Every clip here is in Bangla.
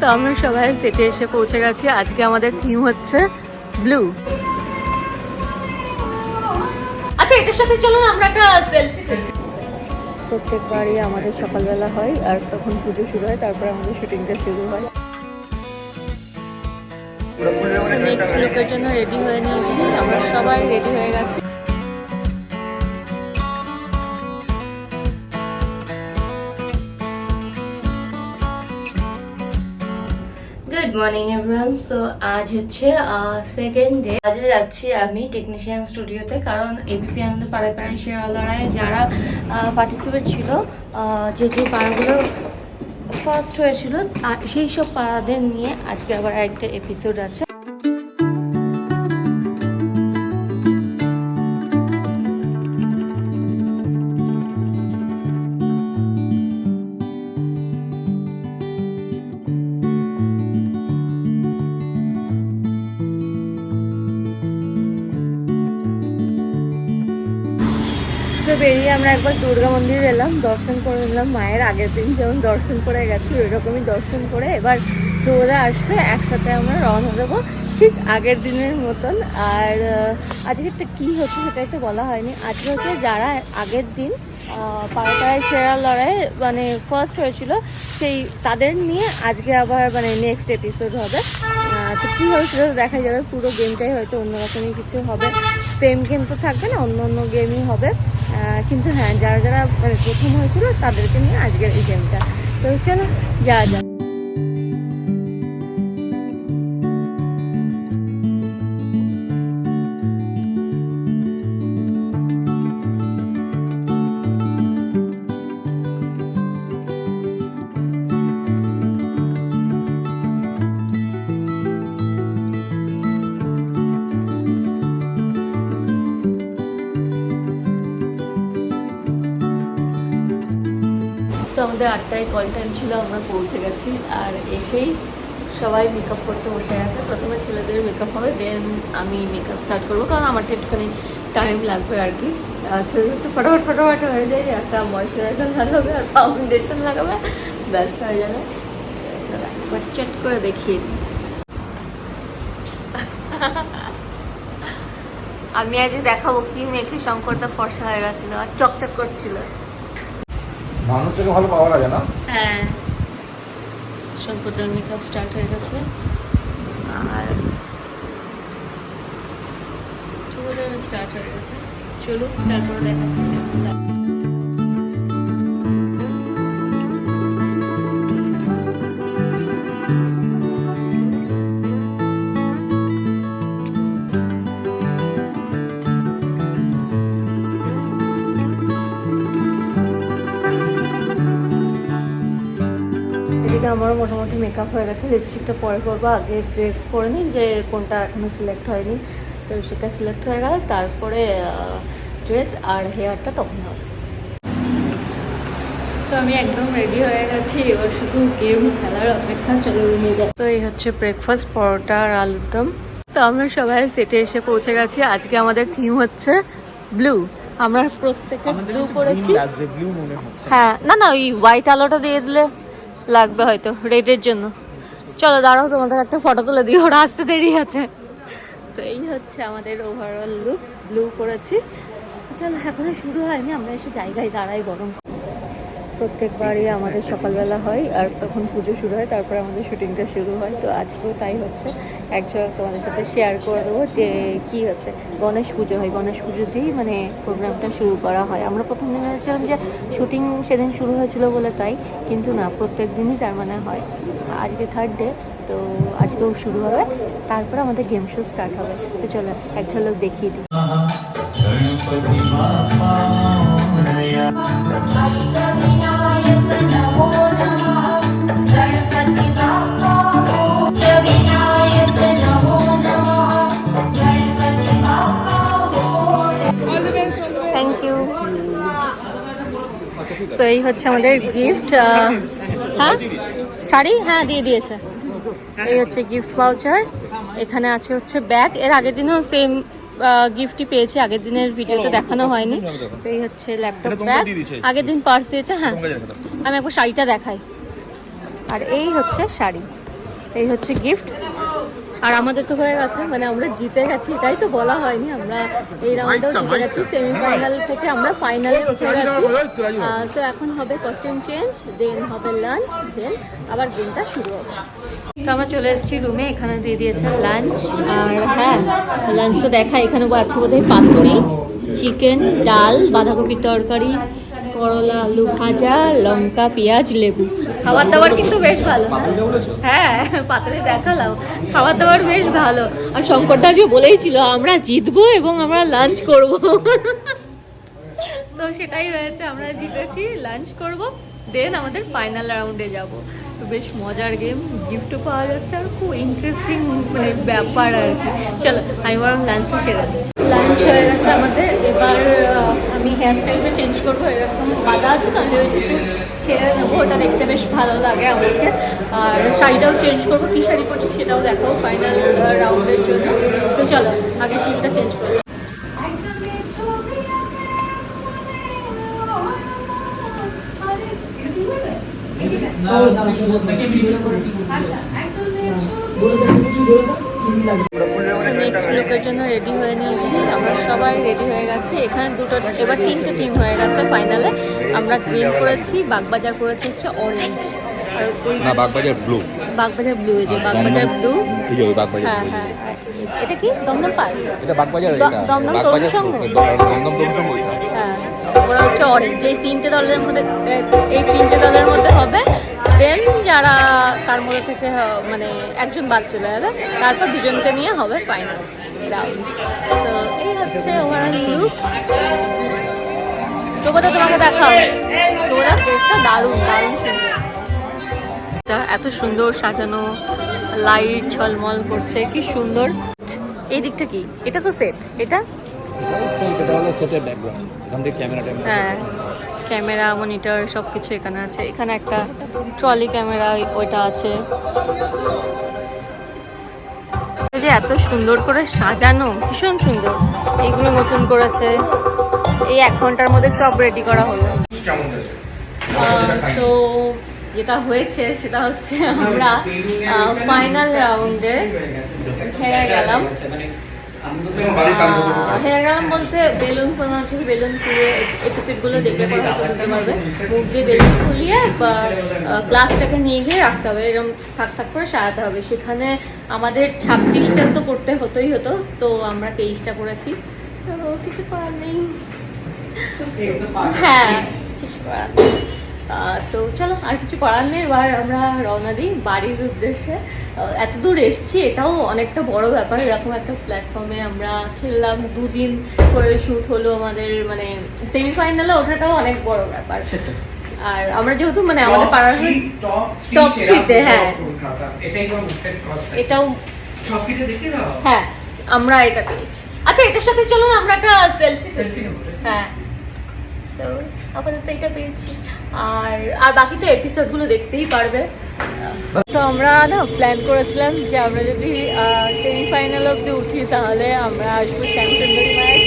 তো আমরা সবাই সেটে এসে পৌঁছে গেছি। আজকে আমাদের থিম হচ্ছে ব্লু আচ্ছা এটার সাথে চলুন আমরা একটা সেলফি প্রত্যেকবারই আমাদের সকালবেলা হয় আর তখন পুজো শুরু হয় তারপর আমাদের শুটিংটা শুরু হয়। নেক্সট লুকের জন্য রেডি হয়ে নিয়েছি। আমরা সবাই রেডি হয়ে গেছি। গুড মর্নিং এভরিওয়ান সো আজ হচ্ছে সেকেন্ড ডে আজ যাচ্ছি আমি টেকনিশিয়ান স্টুডিওতে কারণ এবিপি আনন্দ পাড়ায় পাড়ায় লড়াইয়ে যারা পার্টিসিপেট ছিল যে যে পাড়াগুলো ফার্স্ট হয়েছিল সেই সব পাড়াদের নিয়ে আজকে আবার একটা এপিসোড আছে। বেরিয়ে আমরা একবার দুর্গা মন্দিরে এলাম, দর্শন করে নিলাম মায়ের আগের দিন যেমন দর্শন করে গেছি ওই রকমই দর্শন করে এবার দৌড়ে আসবে, একসাথে আমরা রওনা দেবো ঠিক আগের দিনের মতন। আর আজকেরটা কী হচ্ছে সেটা একটু বলা হয়নি। আজকে হচ্ছে যারা আগের দিন পাড়াপাড়ায় সেরা লড়াই মানে ফার্স্ট হয়েছিল, সেই তাদের নিয়ে আজকে আবার মানে নেক্সট এপিসোড হবে। তো কী হবে সেটা দেখা যাবে। পুরো গেমটাই হয়তো অন্যরকমই কিছু হবে। সেম গেম তো থাকবে না, অন্য অন্য গেমই হবে। কিন্তু হ্যাঁ যারা যারা মানে প্রথম হয়েছিল তাদেরকে নিয়ে আজকের এই গেমটা তো চলো, যা যা। আমাদের আটটায় কল টাইম ছিল, আমরা পৌঁছে গেছি। আর এসেই সবাই মেকআপ করতে বসে গেছে। প্রথমে ছেলেদের মেকআপ হবে দেন আমি মেকআপ স্টার্ট করব। কারণ আমারটা একটুখানি টাইম লাগবে আর কি। ছেলেদের তো ফটাফট ফটাফট হয়ে যায়, একটা ময়শ্চারাইজার লাগাবে, আর ফাউন্ডেশন লাগাবে, ব্যাস হয়ে যাবে চলো, একবার চেক করে দেখিয়ে দিই। আমি আজ দেখাবো কি মেখে শঙ্করটা ফর্সা হয়ে গেছিল, আর চকচক করছিল। মানুষ থেকে ভালো পাওয়া লাগে না? হ্যাঁ। সম্পূর্ণ মেকআপ স্টার্ট হয়ে গেছে। আর স্টার্ট হয়ে গেছে। চলুন, তারপর দেখাচ্ছি। মেকআপ হয়ে গেছে লিপস্টিকটা পরে করব আগে ড্রেস পরে নিই যে কোনটা এখনও সিলেক্ট হয়নি। তো সেটা সিলেক্ট হয়ে গেলে তারপরে ড্রেস আর হেয়ারটা তখন হবে। তো আমি একদম রেডি হয়ে গেছি এবার শুধু গেম খেলার অপেক্ষা চলো রুমে যাই। তো এই হচ্ছে ব্রেকফাস্ট পরোটা আর আলুর দম। তো আমরা সবাই সেটে এসে পৌঁছে গেছি আজকে আমাদের থিম হচ্ছে ব্লু আমরা প্রত্যেকে ব্লু মনে হচ্ছে। হ্যাঁ না না ওই হোয়াইট আলোটা দিয়ে দিলে লাগবে হয়তো রেডের জন্য। চলো, দাঁড়াও, তোমাদের একটা ফটো তুলে দিই, ওরা আসতে দেরি আছে। তো এই হচ্ছে আমাদের ওভারঅল লুক ব্লু করেছি চলো, এখনও শুরু হয়নি, আমরা এসে জায়গায় দাঁড়াই বরং প্রত্যেকবারই আমাদের সকালবেলা হয় আর তখন পুজো শুরু হয়, তারপরে আমাদের শুটিংটা শুরু হয়। তো আজকেও তাই হচ্ছে। একজন তোমাদের সাথে শেয়ার করে দেবো যে কি হচ্ছে। গণেশ পুজো হয়। গণেশ পুজোতেই মানে প্রোগ্রামটা শুরু করা হয়। আমরা প্রথম দিন হচ্ছিলাম যে শুটিং সেদিন শুরু হয়েছিল বলে তাই, কিন্তু না, প্রত্যেক দিনই তার মানে হয়। আজকে থার্ড ডে তো আজকেও শুরু হবে। তারপর আমাদের গেম শো স্টার্ট হবে। তো চলো এক ঝলক দেখিয়ে দিই। গণপতি তো এই হচ্ছে আমাদের গিফট হ্যাঁ? শাড়ি? হ্যাঁ দিয়ে দিয়েছে। এই হচ্ছে গিফট ভাউচার এখানে আছে হচ্ছে ব্যাগ এর আগের দিনও সেম গিফটই পেয়েছি। আগের দিনের ভিডিওতে দেখানো হয়নি। তো এই হচ্ছে ল্যাপটপ ব্যাগ আগের দিন পার্স দিয়েছে হ্যাঁ। আমি একবার শাড়িটা দেখাই। আর এই হচ্ছে শাড়ি। এই হচ্ছে গিফট আর আমাদের তো হয়ে গেছে মানে আমরা জিতে গেছি এটাই তো বলা হয়নি। আমরা এই রাউন্ডেও জিতে গেছি সেমিফাইনাল থেকে আমরা ফাইনালে উঠে গেছি। তো এখন হবে কস্টিউম চেঞ্জ দেন হবে লাঞ্চ দেন আবার গেমটা শুরু হবে। তো আমরা চলে এসেছি রুমে এখানে দিয়ে দিয়েছে লাঞ্চ আর হ্যাঁ লাঞ্চটা দেখা এখানে আছে বোধহয় পাতুরি চিকেন ডাল বাঁধাকপির তরকারি করলা, আলু ভাজা, লঙ্কা, পেঁয়াজ, লেবু। খাবার দাবার কিন্তু বেশ ভালো। হ্যাঁ পাতলে দেখালাম। খাবার দাবার বেশ ভালো। আর শঙ্করদা যে বলেই ছিল আমরা জিতবো এবং আমরা লাঞ্চ করব। তো সেটাই হয়েছে, আমরা জিতেছি লাঞ্চ করব। দেন আমাদের ফাইনাল রাউন্ডে যাব। তো বেশ মজার গেম গিফটও পাওয়া যাচ্ছে। আর খুব ইন্টারেস্টিং মানে ব্যাপার আর কি। চলো, আমি বরং লাঞ্চটা সেরে দিই লাঞ্চ হয়ে গেছে আমাদের। এবার আমি হেয়ার স্টাইলটা চেঞ্জ করব এরকম বাধা আছে তো আমি একটু ছেড়ে নেব। ওটা দেখতে বেশ ভালো লাগে আমাকে। আর শাড়িটাও চেঞ্জ করব কী শাড়ি পরছি সেটাও দেখাও ফাইনাল রাউন্ডের জন্য। তো চলো আগে চুলটা চেঞ্জ করব নেক্সট লুকের জন্য রেডি হয়ে নিয়েছি। আমরা সবাই রেডি হয়ে গেছি। এখানে দুটো এবার তিনটে টিম হয়ে গেছে ফাইনালে আমরা গ্রিন করেছি বাগবাজার করেছি হচ্ছে অরেঞ্জ না বাগবাজার ব্লু বাগবাজার ব্লু এই যে বাগবাজার ব্লু ঠিক আছে বাগবাজার হ্যাঁ হ্যাঁ। এটা কি? দমদম পার্ক এটা বাগবাজার এটা দমদম তরুণ দমদম তরুণ হ্যাঁ ওরা হচ্ছে অরেঞ্জ এই তিনটে দলের মধ্যে এই তিনটে দলের মধ্যে হবে দেন যারা তার মধ্যে থেকে মানে একজন বাদ চলে যাবে তারপর দুজনকে নিয়ে হবে ফাইনাল তো দেখাও। এত সুন্দর সাজানো, লাইট ঝলমল করছে, কি সুন্দর। এই দিকটা কি? এটা তো সেট এটা? হ্যাঁ ক্যামেরা মনিটর সব কিছু এখানে আছে। এখানে একটা ট্রলি ক্যামেরা ওইটা আছে। এত সুন্দর করে সাজানো, ভীষণ সুন্দর। এইগুলো নতুন করেছে। এই এক ঘণ্টার মধ্যে সব রেডি করা হলো। তো যেটা হয়েছে সেটা হচ্ছে আমরা ফাইনাল রাউন্ডে হেরে গেলাম। আহ, হেরে বলতে বেলুন ফোলানো হচ্ছে বেলুন ফুলিয়ে এপিসোডগুলো দেখলে পরে হয়তো বুঝতে পারবে। মুখ দিয়ে বেলুন ফুলিয়ে বা গ্লাসটাকে নিয়ে গিয়ে রাখতে হবে এরকম থাক থাক করে সাজাতে হবে। সেখানে আমাদের ছাব্বিশটা তো করতে হতোই হতো তো আমরা তেইশটা করেছি। তো কিছু করার নেই। হ্যাঁ কিছু করার নেই। তো চলো আর কিছু করার নেই এবার আমরা রওনা দিই বাড়ির উদ্দেশ্যে। এত দূর এসছি এটাও অনেকটা বড় ব্যাপার। এরকম একটা প্ল্যাটফর্মে আমরা খেললাম দুদিন করে শ্যুট হলো আমাদের মানে সেমিফাইনালে ওঠাটাও অনেক বড় ব্যাপার। আর আমরা যেহেতু মানে আমাদের পাড়ার টপ হ্যাঁ। এটাও হ্যাঁ আমরা এটা পেয়েছি। আচ্ছা এটার সাথে চলো না আমরা একটা সেলফি সেলফি হ্যাঁ। আপাতত এটা পেয়েছি। আর আর বাকি তো এপিসোডগুলো দেখতেই পারবে। তো আমরা না প্ল্যান করেছিলাম যে আমরা যদি সেমিফাইনাল অবধি উঠি, তাহলে আমরা আসব শ্যামসুন্দরী মায়ের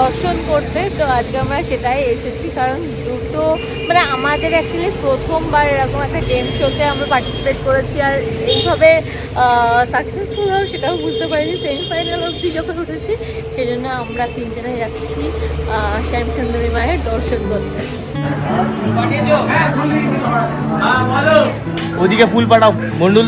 দর্শন করতে তো আজকে আমরা সেটাই এসেছি। কারণ দুটো মানে আমাদের অ্যাকচুয়ালি প্রথমবার এরকম একটা গেম শোতে আমরা পার্টিসিপেট করেছি আর এইভাবে সাকসেসফুল হও সেটাও বুঝতে পারিনি। সেমিফাইনাল অবধি যখন উঠেছি সেই জন্য আমরা তিনজনে যাচ্ছি আহ, শ্যামসুন্দরী মায়ের দর্শন করতে। ওদিকে ফুল পাঠাও। মন্ডুল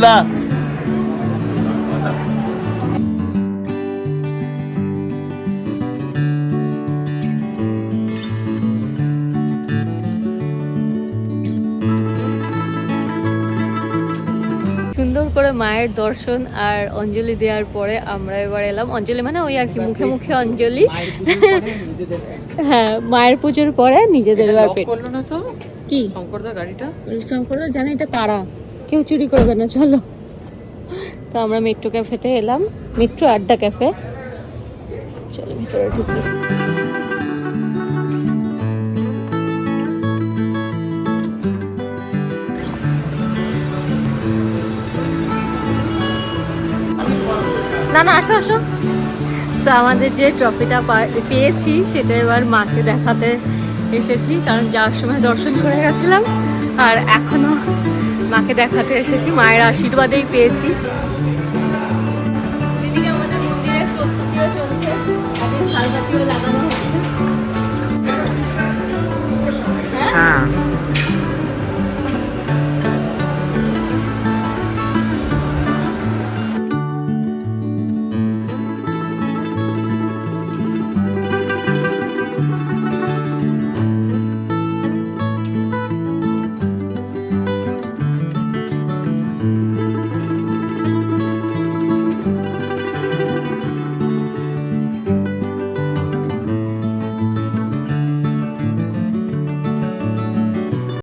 মায়ের দর্শন আর অঞ্জলি দেওয়ার পরে আমরা এবার এলাম। অঞ্জলি মানে ওই আর কি মুখে মুখে অঞ্জলি। হ্যাঁ মায়ের পুজোর পরে নিজেদের কি? শঙ্করদা গাড়িটা? শঙ্কর জানে এটা পাড়া কেউ চুরি করবে না চলো। তো আমরা মেট্রো ক্যাফেতে এলাম। মেট্রো আড্ডা ক্যাফে। চলো ভিতরে ঢুকি। না না, আসো আসো। আমাদের যে ট্রফিটা পেয়েছি, সেটা এবার মাকে দেখাতে এসেছি, কারণ যাওয়ার সময় দর্শন করে গেছিলাম। আর এখনও মাকে দেখাতে এসেছি, মায়ের আশীর্বাদেই পেয়েছি।